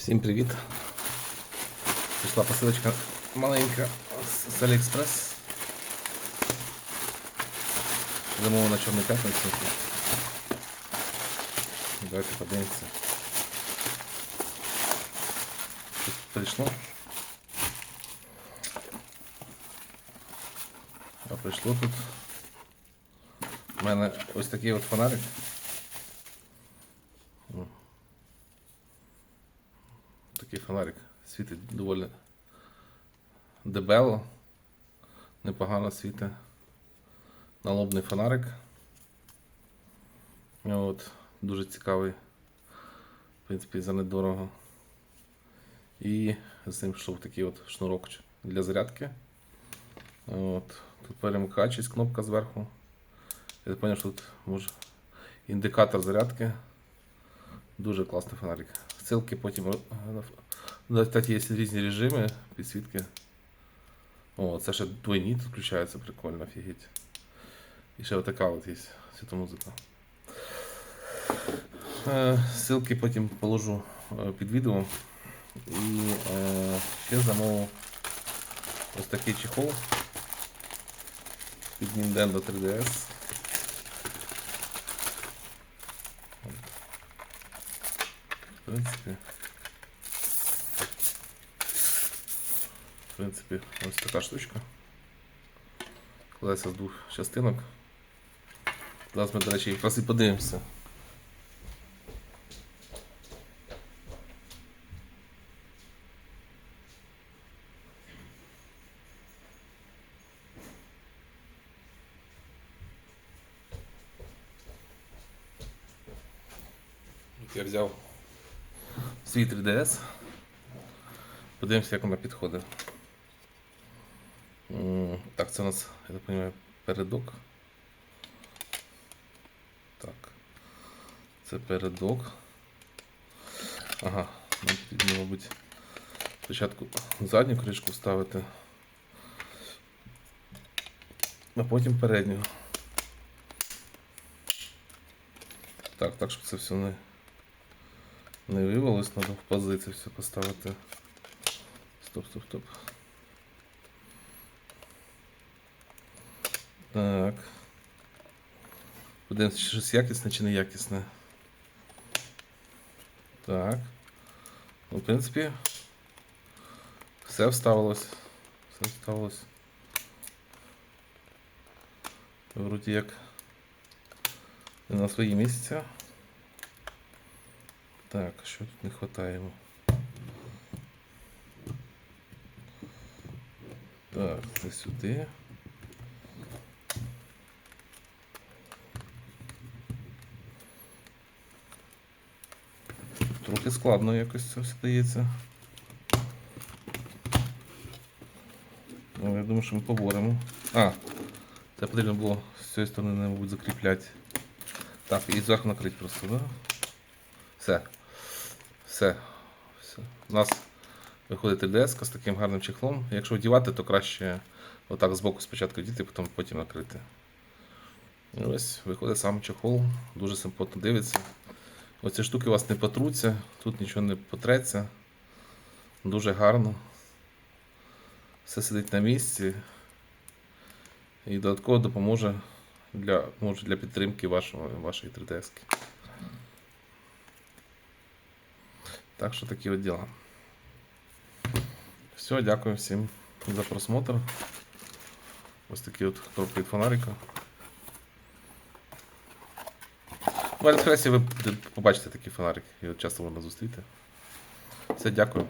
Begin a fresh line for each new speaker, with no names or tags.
Всім привіт! Прийшла посилочка маленька з Aliexpress. Замовлена на Чорну п'ятницю. Давайте подивимося. Що прийшло? А прийшло тут. У мене ось такий от фонарик. Такий фонарик світить доволі дебело, непогано світить. Налобний фонарик. От, дуже цікавий, в принципі, за недорого. І з ним йшов такий от шнурок для зарядки. От, тут перемикач кнопка зверху. Я зрозумів, що тут може індикатор зарядки. Дуже класний фонарик. Ссылки потім. е, на- Кстати, є різні режими підсвітки. О, це ще двойні тут включається, прикольно, офігеть. І ще отака от є світомузика. Е, Ссылки потім положу е, під відео. І е, ще замовив ось такий чехол під Nintendo 3DS. В принципі. В принципі, ось така штучка. Складається з двох частинок. Зараз ми, до речі, якраз і подивимося. От Я взяв свій 3DS. Подивимося, як вона підходить. Так, це у нас, я так розумію, передок. Так. Це передок. Ага, нам потрібно, мабуть, спочатку задню кришку вставити, а потім передню. Так, так, щоб це все не, не вивелось, треба в позицію все поставити. Стоп, стоп, стоп. Так. Подивимося, чи щось якісне чи не якісне. Так. Ну, в принципі, все вставилось. Все вставилось. Вроді як на свої місця. Так, що тут не вистачає? Так, це сюди. Трохи складно якось це все дається. Ну, я думаю, що ми поборемо. А, це потрібно було з цієї сторони, мабуть, закріпляти. Так, і зверху накрити просто, да? Все. Все. Все. У нас виходить 3DS з таким гарним чехлом. Якщо вдівати, то краще отак збоку спочатку діти, потім, потім накрити. І ось виходить сам чехол, дуже симпотно дивиться. Оці штуки у вас не потруться, тут нічого не потреться. Дуже гарно. Все сидить на місці. І додатково допоможе для, може для підтримки вашого, вашої 3DS. Так що такі от діла. Все, дякую всім за просмотр. Ось такі от коробки від фонарика. В Аліспресі ви побачите такі фонарики, його часто можна зустріти. Все, дякую.